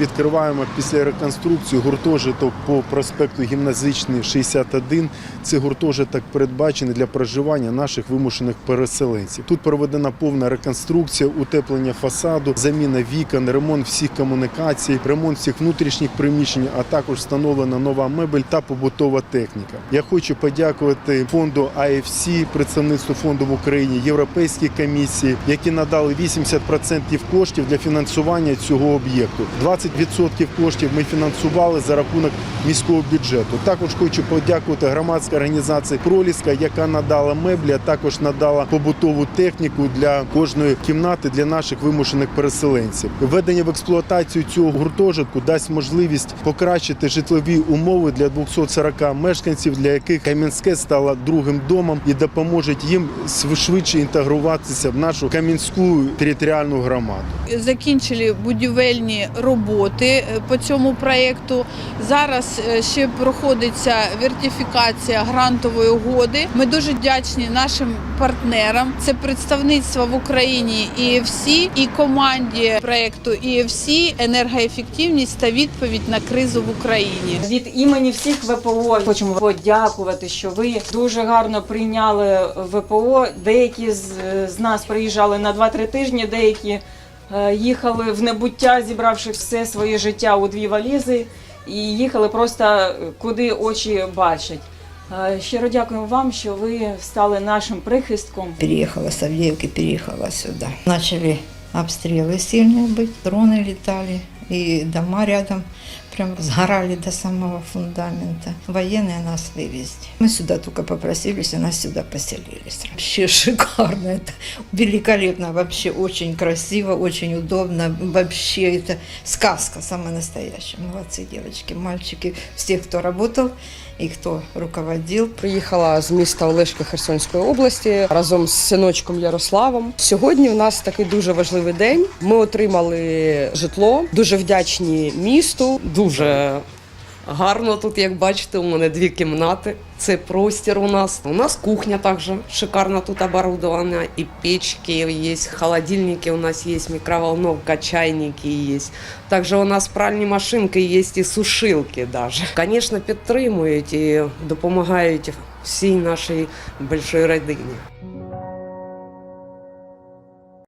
Відкриваємо після реконструкції гуртожиток по проспекту Гімназичний 61. Це гуртожиток передбачений для проживання наших вимушених переселенців. Тут проведена повна реконструкція, утеплення фасаду, заміна вікон, ремонт всіх комунікацій, ремонт всіх внутрішніх приміщень, а також встановлена нова мебель та побутова техніка. Я хочу подякувати фонду AFC, представництву фонду в Україні, Європейській комісії, які надали 80% коштів для фінансування цього об'єкту. 20% коштів ми фінансували за рахунок міського бюджету. Також хочу подякувати громадській організації Проліска, яка надала меблі, а також надала побутову техніку для кожної кімнати для наших вимушених переселенців. Введення в експлуатацію цього гуртожитку дасть можливість покращити житлові умови для 240 мешканців, для яких Кам'янське стало другим домом і допоможе їм швидше інтегруватися в нашу Кам'янську територіальну громаду. закінчили будівельні роботи е, по цьому проєкту. Зараз е, ще проходиться вертифікація грантової угоди. Ми дуже вдячні нашим партнерам. Це представництво в Україні EFC і команді проєкту EFC енергоефективність та відповідь на кризу в Україні. Від імені всіх ВПО хочемо подякувати, що ви дуже гарно прийняли ВПО. Деякі з, з нас приїжджали на 2-3 тижні, деякі е, їхали в небуття, зібравши все своє життя у дві валізи, і їхали просто куди очі бачать. Е, Щиро дякуємо вам, що ви стали нашим прихистком. Переехала с Авдеевки, переехала сюда. Начали обстрелы сильные быть, дроны летали, и дома рядом прям сгорали до самого фундамента. Военные нас вывезли. Мы сюда только попросились, и нас сюда поселились. Вообще шикарно, это великолепно, вообще очень красиво, очень удобно. Вообще это сказка самая настоящая. Молодцы девочки, мальчики, все, кто работал и кто руководил. Приїхала з міста Олешка Херсонської області разом з синочком Ярославом. Сьогодні в нас такий дуже важливий день. Ми отримали житло. Дуже вдячні місту. Дуже гарно тут, як бачите, у мене дві кімнати. Це простір у нас. У нас кухня також шикарно тут оборудована. І печки є, холодильники у нас є, микроволновка, чайники є. Також у нас пральні машинки є і сушилки даже. Звісно, підтримують і допомагають всій нашій большій родині.